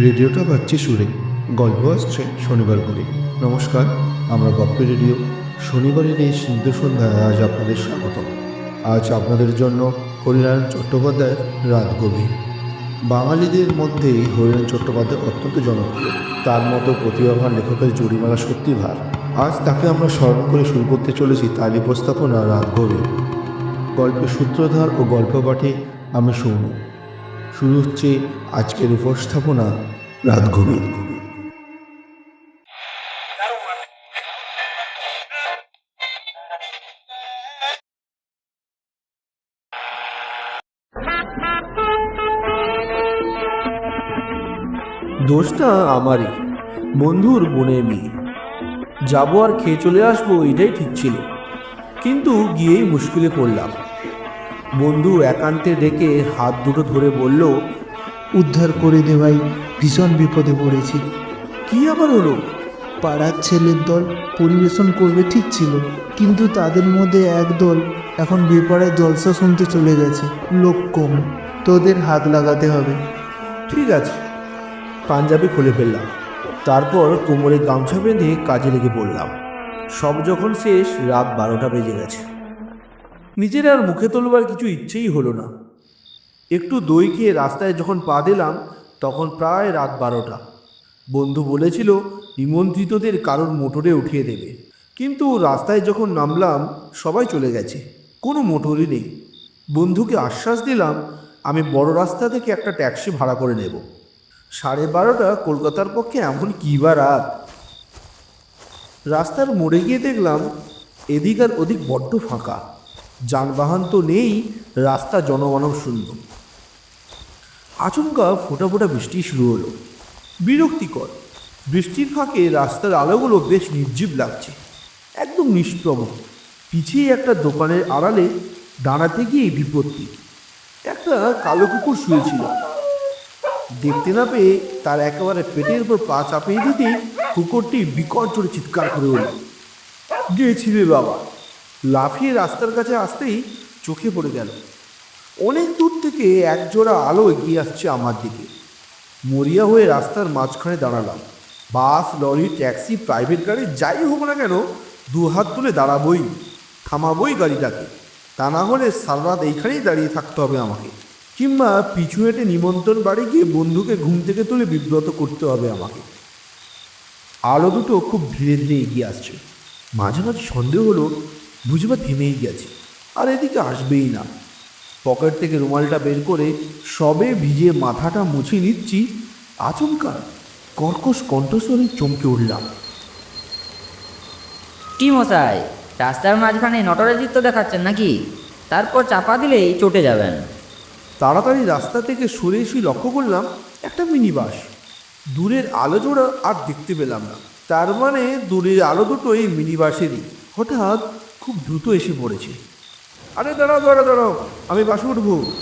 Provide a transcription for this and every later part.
রেডিওটা বাজছে সুরে। গল্প আসছে শনিবার করে নমস্কার, আমরা গল্পের রেডিও। শনিবারের এই সিদ্ধ সন্ধ্যায় আজ আপনাদের স্বাগত আজ আপনাদের জন্য হরিনারায়ণ চট্টোপাধ্যায়ের রাত গভীর। বাঙালিদের মধ্যে হরিনারায়ণ চট্টোপাধ্যায় অত্যন্ত জনপ্রিয়। তার মতো প্রতিভাবান লেখকের জরিমালা সত্যি ভার। আজ তাকে আমরা স্মরণ করে শুরু করতে চলেছি তার উপস্থাপনা রাত গভীর। গল্পের সূত্রধার ও গল্প পাঠে আমি সৌম্য। শুরু হচ্ছে আজকের উপস্থাপনা রাত গভীর দোষটা আমারই, বন্ধুর বোনের মেয়ে যাব আর খেয়ে চলে আসব, এটাই ঠিক ছিল। কিন্তু গিয়েই মুশকিলে পড়লাম। বন্ধু একান্তে ডেকে হাত দুটো ধরে বলল উদ্ধার করে দেওয়াই ভীষণ বিপদে পড়েছি। কি আবার হলো? পাড়ার ছেলের দল পরিবেশন করবে ঠিক ছিল কিন্তু তাদের মধ্যে এক দল এখন বেপাড়ায় জলসা শুনতে চলে গেছে লোক কম। তোদের হাত লাগাতে হবে। ঠিক আছে পাঞ্জাবি খুলে ফেললাম। তারপর কোমরে গামছা বেঁধে কাজে লেগে পড়লাম। সব যখন শেষ রাত বারোটা বেজে গেছে। নিজের আর মুখে তোলবার কিছু ইচ্ছেই হলো না। একটু দই খেয়ে রাস্তায় যখন পা দিলাম, তখন প্রায় রাত বারোটা। বন্ধু বলেছিল, নিমন্ত্রিতদের কারোর মোটরে উঠিয়ে দেবে। কিন্তু রাস্তায় যখন নামলাম, সবাই চলে গেছে। কোনো মোটরই নেই। বন্ধুকে আশ্বাস দিলাম, আমি বড় রাস্তা থেকে একটা ট্যাক্সি ভাড়া করে নেব। সাড়ে বারোটা কলকাতার পক্ষে এমন কী বা রাত? রাস্তার মোড়ে গিয়ে দেখলাম, এদিক আর ওদিক বড্ড ফাঁকা। যানবাহন তো নেই, রাস্তা জনমানব শূন্য। আচমকা ফোটা ফোটা বৃষ্টি শুরু হলো। বিরক্তিকর। বৃষ্টির ফাঁকে রাস্তার আলোগুলো বেশ নির্জীব লাগছে। একদম নিষ্প্রভ। পিছিয়ে একটা দোকানের আড়ালে দাঁড়াতে গিয়ে বিপত্তি। একটা কালো কুকুর শুয়েছিল। দেখতে না পেয়ে তার একেবারে পেটের উপর পা চাপিয়ে দিতে কুকুরটি বিকট জোরে চিৎকার করে উঠল। গিয়েছিলে বাবা। লাফিয়ে রাস্তার কাছে আসতেই চোখে পড়ে গেল। অনেক দূর থেকে একজোড়া আলো এগিয়ে আসছে আমার দিকে। মরিয়া হয়ে রাস্তার মাঝখানে দাঁড়ালাম। বাস, লরি, ট্যাক্সি, প্রাইভেট গাড়ি, যাই হোক না কেন দু হাত তুলে দাঁড়াবই, থামাবই গাড়িটাকে। তা না হলে সারা রাত এইখানেই দাঁড়িয়ে থাকতে হবে আমাকে। কিংবা পিছু হেঁটে নিমন্ত্রণ বাড়ি গিয়ে বন্ধুকে ঘুম থেকে তুলে বিব্রত করতে হবে আমাকে। আলো দুটো খুব ধীরে ধীরে এগিয়ে আসছে। মাঝে মাঝে সন্দেহ হলো বুঝবা থেমেই গেছে। আর এদিকে আসবেই না। পকেট থেকে রুমালটা বের করে সবে ভিজে মাথাটা মুছে নিচ্ছি আচমকা কর্কশ কণ্ঠস্বরে চমকে উঠলাম। কি মশাই রাস্তার মাঝখানে নটরের চিত্র দেখাচ্ছেন নাকি? তারপর চাপা দিলেই চটে যাবেন। তাড়াতাড়ি রাস্তা থেকে সরে এসে লক্ষ্য করলাম একটা মিনি বাস দূরের আলো জোড়া আর দেখতে পেলাম না। তার মানে দূরের আলো দুটো এই মিনি বাসেরই হঠাৎ খুব দ্রুত এসে পড়েছে। আরে দাঁড়াও দাঁড়াও দাঁড়াও আমি বাসে উঠবো।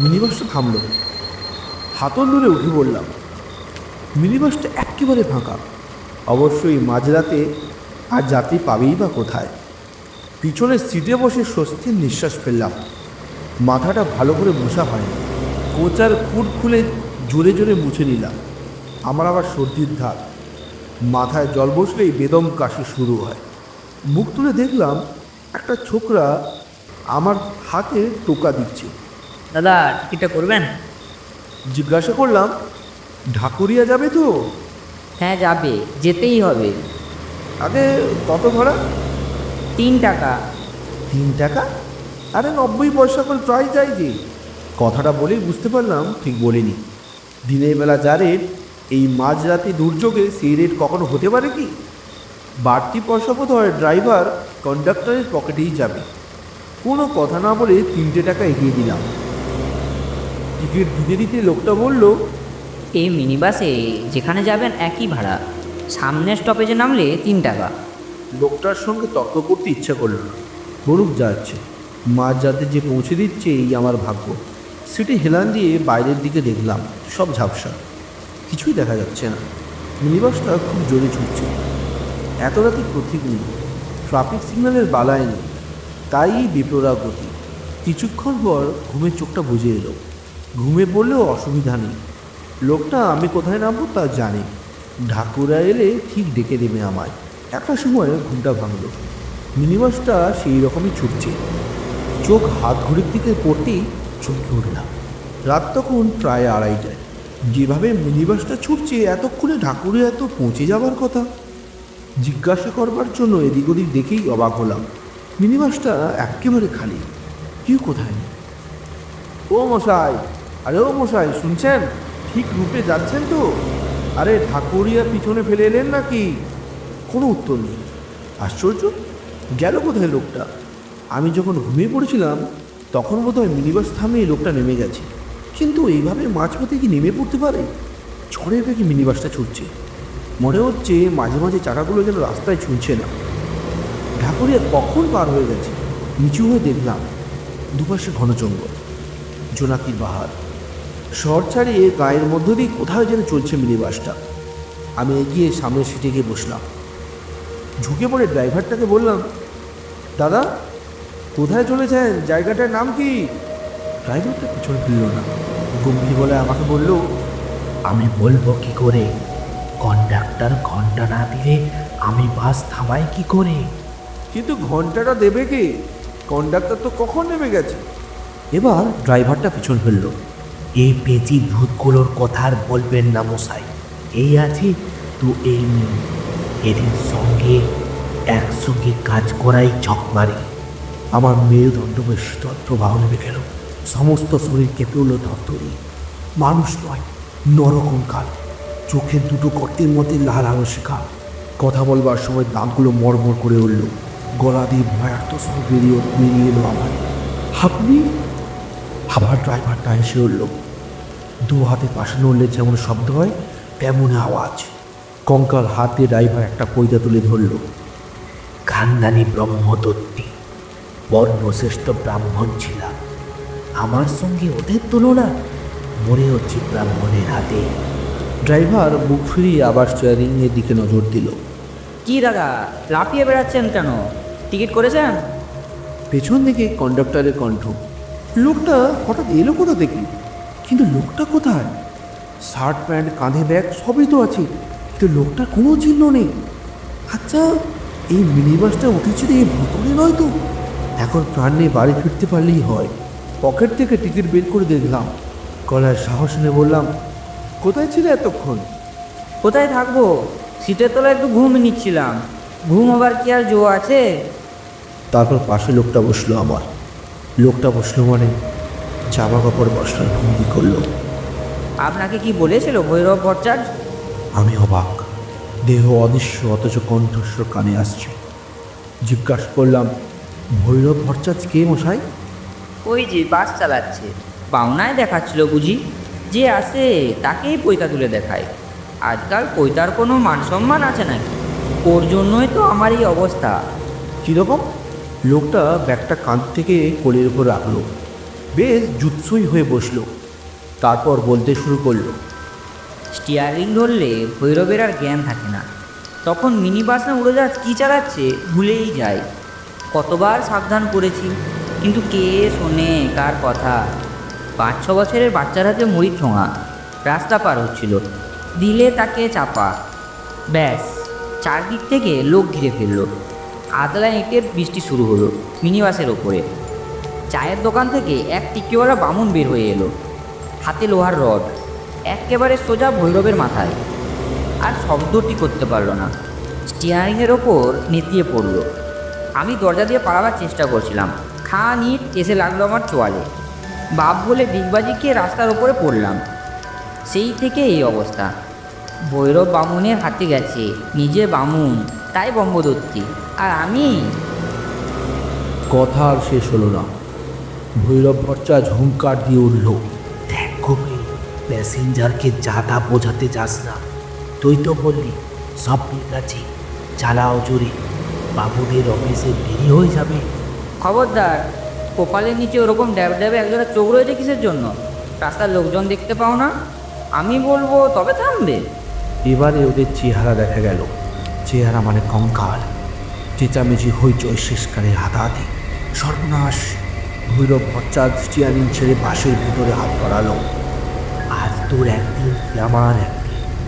মিনি থামল। হাতল দূরে উঠে পড়লাম। মিনি বাসটা একেবারে ফাঁকা। অবশ্যই মাঝরাতে আর যাত্রী পাবেই বা কোথায়। পিছনের সিটে বসে স্বস্তির নিঃশ্বাস ফেললাম। মাথাটা ভালো করে মোছা হয়নি। কোচার খুঁট খুলে জোরে জোরে মুছে নিলাম। আমার আবার সর্দির ধার। মাথায় জল বসলেই বেদম কাশি শুরু হয়। মুখ তুলে দেখলাম একটা ছোকরা আমার হাতে টোকা দিচ্ছে। দাদা টিকিটটা করবেন? জিজ্ঞাসা করলাম ঢাকুরিয়া যাবে তো? হ্যাঁ যাবে। যেতেই হবে। আগে কত ভাড়া? তিন টাকা। তিন টাকা? আরে নব্বই পয়সা করে চাই যে। কথাটা বলেই বুঝতে পারলাম ঠিক বলিনি। দিনের বেলা যা রেট এই মাঝরাতে দুর্যোগে সেই রেট কখনো হতে পারে কি? বাড়তি পয়সা বোধ হয় ড্রাইভার কন্ডাক্টরের পকেটেই যাবে। কোনো কথা না বলে তিনটে টাকা এগিয়ে দিলাম। টিকিট দিতে দিতে লোকটা বলল এই মিনি বাসে যেখানে যাবেন একই ভাড়া। সামনের স্টপেজে নামলে তিন টাকা। লোকটার সঙ্গে তর্ক করতে ইচ্ছা করল না। বলুক যাচ্ছে। মাঝ যাতে যে পৌঁছে দিচ্ছে এই আমার ভাগ্য। সিটে হেলান দিয়ে বাইরের দিকে দেখলাম সব ঝাপসা। কিছুই দেখা যাচ্ছে না। মিনিবাসটা খুব জোরে ছুটছে। এত রাতে প্রতীক নেই ট্রাফিক সিগন্যালের বালায় নেই, তাই বিপ্লরা গতি কিছুক্ষণ পর ঘুমের চোখটা বুঝে এলো। ঘুমে পড়লেও অসুবিধা নেই। লোকটা আমি কোথায় নামবো তা জানে। ঢাকুরা এলে ঠিক ডেকে দেবে আমায়। একটা সময় ঘুমটা ভাঙলো। মিনিবাসটা সেই রকমই ছুটছে। চোখ হাত ঘড়ির দিকে পড়তেই চমকে উঠলাম। রাত তখন প্রায় আড়াইটায়। যেভাবে মিনিবাসটা ছুটছে, এতক্ষণে ঢাকুরিয়া এত পৌঁছে যাবার কথা। জিজ্ঞাসা করবার জন্য এদিক ওদিক দেখেই অবাক হলাম। মিনিবাসটা একেবারে খালি। কেউ কোথায়? ও মশাই, আরে ও মশাই, শুনছেন? ঠিক রুটে যাচ্ছেন তো? আরে ঠাকুরিয়া পিছনে ফেলে এলেন নাকি? কোনো উত্তর নেই। আশ্চর্য? গেল কোথায় লোকটা? আমি যখন ঘুমিয়ে পড়েছিলাম, তখন বোধহয় মিনিবাস থামিয়ে লোকটা নেমে গেছে। কিন্তু এইভাবে মাঝপথে কি নেমে পড়তে পারে? ঝড়ের বেগে মিনিবাসটা ছুটছে। মনে হচ্ছে মাঝে মাঝে চাকাগুলো যেন রাস্তায় ছুঁচ্ছে না। ঢাকুরিয়া কখন পার হয়ে গেছে? নিচু হয়ে দেখলাম দুপাশে ঘন জঙ্গল, জোনাকির বাহার শহর ছাড়িয়ে গায়ের মধ্য দিয়ে কোথাও যেন চলছে মিনিবাসটা। আমি এগিয়ে সামনের সিটে গিয়ে বসলাম। ঝুঁকে পড়ে ড্রাইভারটাকে বললাম, দাদা, কোথায় চলেছেন? জায়গাটার নাম কি? ড্রাইভারটা পিছনে ফিরল না। গম্ভীর বলে আমাকে বলল, আমি বলব কি করে? কন্ডাক্টর ঘণ্টা না দিলে আমি বাস থামাই কি করে? কিন্তু ঘন্টাটা দেবে কে? কন্ডাক্টর তো কখন নেমে গেছে? এবার ড্রাইভারটা পিছন ফেলল। এই পেঁচি ভূতগুলোর কথা আর বলবেন না মশাই। এই আছে তো এই নেই এদের সঙ্গে একসঙ্গে কাজ করাই ছক মারি আমার মেরুদণ্ড বেশ প্রবাহ নেমে গেল। সমস্ত শরীর কেঁপে উঠল ধরতরি মানুষ নয় নরকঙ্কাল। চোখের দুটো গর্তের মধ্যে লাল আলো শেখা। কথা বলবার সময় দাঁতগুলো মরমর করে উঠল। গলা দিয়ে ভয়ার্থ সব বেরিয়ে বেরিয়ে এলো আমার। আপনি আবার ড্রাইভারটা এসে উঠল। দু হাতে পাশে নড়লে যেমন শব্দ হয় তেমন আওয়াজ। কঙ্কাল হাতে ড্রাইভার একটা পৈতা তুলে ধরলো। খানদানি ব্রহ্মদত্তী, বর্ণশ্রেষ্ঠ ব্রাহ্মণ ছিলাম। আমার সঙ্গে ওদের তুলনা মরে হচ্ছে ব্রাহ্মণের হাতে। ড্রাইভার বুক ফিরিয়ে আবার স্টিয়ারিংয়ের দিকে নজর দিল। কি দাদা লাফিয়ে বেড়াচ্ছেন কেন? টিকিট করেছেন? পেছন দিকে কন্ডাক্টরের কণ্ঠ। লোকটা হঠাৎ এলো কোথা থেকে? কিন্তু লোকটা কোথায়? শার্ট প্যান্ট কাঁধে ব্যাগ সবই তো আছে। কিন্তু লোকটার কোনো চিহ্ন নেই। আচ্ছা এই মিনি বাসটা উঠেছিল এই ভুতুরে নয় তো? এখন প্রাণ নিয়ে বাড়ি ফিরতে পারলেই হয়। পকেট থেকে টিকিট বের করে দেখলাম। গলায় সাহস নিয়ে বললাম কোথায় ছিলে এতক্ষণ? কোথায় থাকব? সিটের তলায় একটু ঘুম নিচ্ছিলাম। ঘুম আবার কি আর জো আছে? তারপর পাশে লোকটা বসল আমার। লোকটা বসল মানে জামা কাপড় বসার ভঙ্গি করল? আপনাকে কি বলেছিল ভৈরব ভট্টাচার্য? আমি অবাক। দেহ অদৃশ্য অথচ কণ্ঠস্বর কানে আসছে। জিজ্ঞাসা করলাম ভৈরব ভট্টাচার্য কে মশাই? ওই যে বাস চালাচ্ছে। পাওনায় দেখাচ্ছিল বুঝি। যে আসে তাকেই পৈতা তুলে দেখায়। আজকাল পৈতার কোনো মান সম্মান আছে নাকি? ওর জন্যই তো আমার এই অবস্থা। কীরকম লোকটা ব্যাগটা কাঁধ থেকে কোলের উপর রাখল। বেশ জুৎসই হয়ে বসল। তারপর বলতে শুরু করল। স্টিয়ারিং ধরলে ভৈরবের আর জ্ঞান থাকে না। তখন মিনি বাস না উড়োজাহাজ কী চালাচ্ছে ভুলেই যায়। কতবার সাবধান করেছি কিন্তু কে শোনে কার কথা? পাঁচ ছ বছরের বাচ্চার হাতে মুড়ি ঠোঙা। রাস্তা পার হচ্ছিল। দিলে তাকে চাপা। ব্যাস, চারদিক থেকে লোক ঘিরে ফেলল। আদলা ইঁটের বৃষ্টি শুরু হলো মিনিবাসের ওপরে। চায়ের দোকান থেকে এক টিকিওয়ালা বামুন বের হয়ে এলো। হাতে লোহার রড। একেবারে সোজা ভৈরবের মাথায়। আর শব্দটি করতে পারল না। স্টিয়ারিংয়ের ওপর নেতিয়ে পড়ল। আমি দরজা দিয়ে পালাবার চেষ্টা করছিলাম। খা নিট এসে লাগল আমার চোয়ালে। বাপ বলে ডিগবাজি খেয়ে রাস্তার ওপরে পড়লাম। সেই থেকে এই অবস্থা। ভৈরব বামুনের হাতে গেছে নিজে বামুন তাই বম্বদত্তি আর আমি? কথা আর শেষ হলো না। ভৈরব ভট্টাচার্য হুঙ্কার দিয়ে উঠল দেখ কবি প্যাসেঞ্জারকে যাতা বোঝাতে যাস না। তুই তো বললি সব ঠিক আছে চালাও জোরে। বাবুদের অফিসে দেরি হয়ে যাবে। খবরদার কপালের নিচে ওরকম ড্যাব ড্যাবে একজনের চোখ রয়েছে কিসের জন্য? রাস্তার লোকজন দেখতে পাও না? আমি বলব, তবে থামবে। এবারে ওদের চেহারা দেখা গেল। চেহারা মানে কঙ্কাল। চেঁচামেচি হইচই শেষকালে হাতাহাতি সর্বনাশ ভৈরব ভট্টাচার্য স্টিয়ারিং ছেড়ে বাসের ভিতরে হাত বাড়ালো। আজ তোর একদিন আমার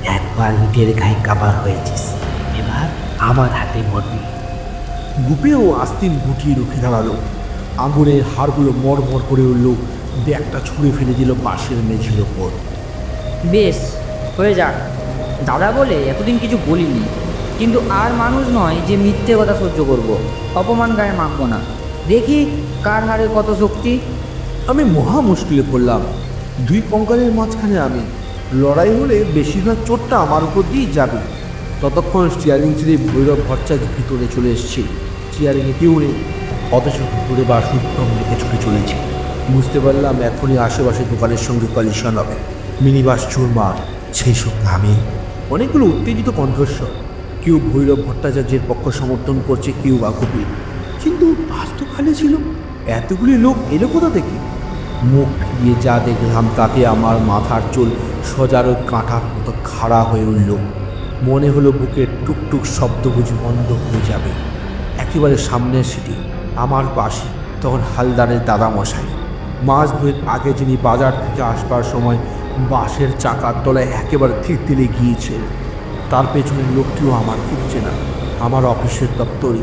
একবার ইটের গায়ে কাবার হয়েছিস। এবার আমার হাতে মরবি। গুপেও আস্তিন গুটিয়ে রুখে দাঁড়াল। আঙুলের হাড়গুলো মরমর করে উঠল ব্যাগটা ছুঁড়ে ফেলে দিল পাশের মেঝের ওপর। বেশ হয়ে যাক। দাদা বলে এতদিন কিছু বলিনি কিন্তু আর মানুষ নয় যে মিথ্যে কথা সহ্য করব। অপমান গায়ে মাখবো না। দেখি কার হারে কত শক্তি। আমি মহা মুশকিলে পড়লাম। দুই কঙ্কালের মাঝখানে আমি। লড়াই হলে বেশিরভাগ চোটটা আমার উপর দিয়েই যাবে। ততক্ষণ স্টিয়ারিং ছেড়ে ভৈরব ভট্টাচার্য ভিতরে চলে এসছে। স্টিয়ারিংয়ে কেউ নেই। অথচ ভিতরে বা উত্তম দিকে ছুটে চলেছে বুঝতে পারলাম এখনই আশেপাশে দোকানের সঙ্গে কলিশন হবে। মিনিবাস, চুরমার, সেই সব আমি অনেকগুলো উত্তেজিত কণ্ঠস্বর। কেউ ভৈরব ভট্টাচার্যের পক্ষ সমর্থন করছে, কেউ বা কবির কিন্তু বাস তো খালি ছিল এতগুলি লোক এলো কোথা থেকে? মুখ ফিরিয়ে যা দেখলাম, তাতে আমার মাথার চুল সজারো কাঁটার মতো খাড়া হয়ে উঠল। মনে হলো বুকের টুকটুক শব্দ বুঝি বন্ধ হয়ে যাবে। একেবারে সামনের সিটি আমার পাশে, তখন হালদারের দাদামশাই। মাস দুয়েক আগে যিনি বাজার থেকে আসবার সময় বাসের চাকার তলায় একেবারে থিরতিলে গিয়েছে তার পেছনের লোকটিও আমার খুব চেনা আমার অফিসের দপ্তরে।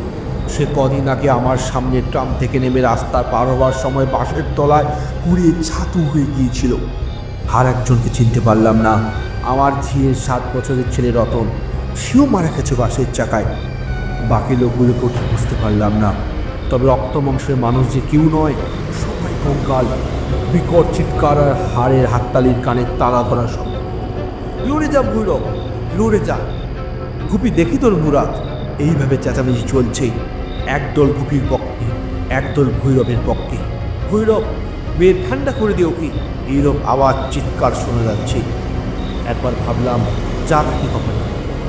সে কদিন আগে আমার সামনে ট্রাম থেকে নেমে রাস্তা পার হওয়ার সময় বাসের তলায় পুড়িয়ে ছাতু হয়ে গিয়েছিল। আর একজনকে চিনতে পারলাম না, আমার ঝিয়ের সাত বছরের ছেলে রতন, সেও মারা গেছে বাসের চাকায়। বাকি লোকগুলোকেও ঠিক বুঝতে পারলাম না। তবে রক্ত মাংসের মানুষ যে কেউ নয়, সবাই কঙ্কাল, বিকট চিৎকার আর হাড়ের হাততালির কানে তালা ধরা শব্দ লড়ে যা ভৈরব লড়ে যা। গুপি, দেখি তোর মুরাদ। এইভাবে চেঁচামেচি চলছে একদল গুপির পক্ষে, একদল ভৈরবের পক্ষে। ভৈরব, মেয়ের ঠান্ডা করে দিও কি? এইরকম আওয়াজ, চিৎকার শোনা যাচ্ছে। একবার ভাবলাম, যা থাকি হবে।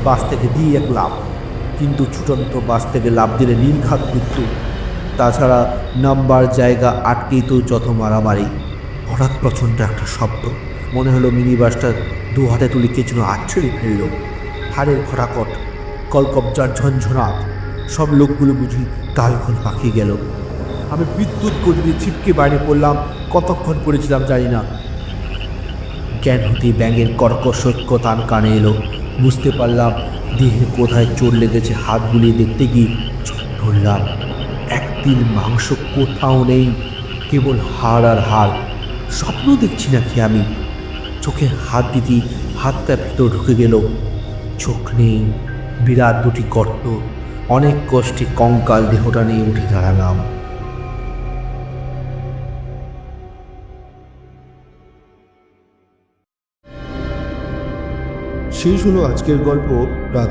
বাস থেকে দিই এক লাভ। কিন্তু ছুটন্ত বাস থেকে লাভ দিলে নির্ঘাত মৃত্যু। তাছাড়া নাম্বার, জায়গা আটকেই তো যত মারামারি। হঠাৎ প্রচণ্ড একটা শব্দ। মনে হলো মিনি বাসটা দু হাতে তুলে কে যেন আছড়ে ফেলল। হাড়ের খটাকট কলকবজার ঝনঝনাত সব লোকগুলো বুঝি তালক্ষণ পাকিয়ে গেল। আমি বিদ্যুৎ গতিতে ছিটকে বাইরে পড়লাম, কতক্ষণ পড়েছিলাম জানি না। জ্ঞান হতে ব্যাঙের কর্কশ তান কানে এলো। বুঝতে পারলাম দেহে কোথায় চোট লেগেছে, হাত বুলিয়ে দেখতে গিয়ে ধরলাম। তিল মাংস কোথাও নেই, কেবল হাড় আর হাড়। স্বপ্ন দেখছি নাকি আমি? চোখে হাত দিদি হাতটা ভিতর ঢুকে গেল। চোখ নেই, বিরাট দুটি গর্ত, অনেক কষ্টে কঙ্কাল দেহটা নিয়ে উঠে দাঁড়ালাম। শেষ হলো আজকের গল্প রাত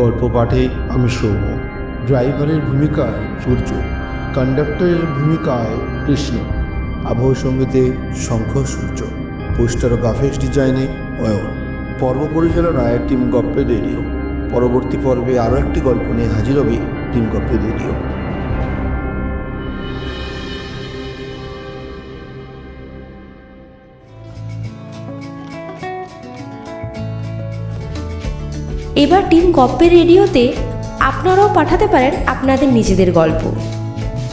গল্প পাঠে আমি সৌম্য। ড্রাইভারের ভূমিকায় সূর্য কন্ডাক্টরের ভূমিকায় কৃষ্ণ। আবহ সঙ্গীতে শঙ্খ সূর্য, পোস্টার ও গ্রাফিক্স ডিজাইনে অয়ন। পর্ব পরিচালনায় টিম গপ্পে রেডিও পরবর্তী পর্বে আরও একটি গল্প নিয়ে হাজির হবে টিম গপ্পে রেডিও এবার টিম গপ্পের রেডিওতে আপনারাও পাঠাতে পারেন আপনাদের নিজেদের গল্প।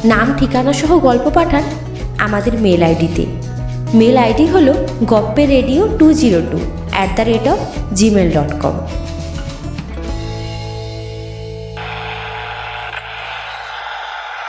নাম, ঠিকানা সহ গল্প পাঠান আমাদের মেল আইডিতে। মেল আইডি হলো Goppe radio two zero two at the rate of Gmail dot com.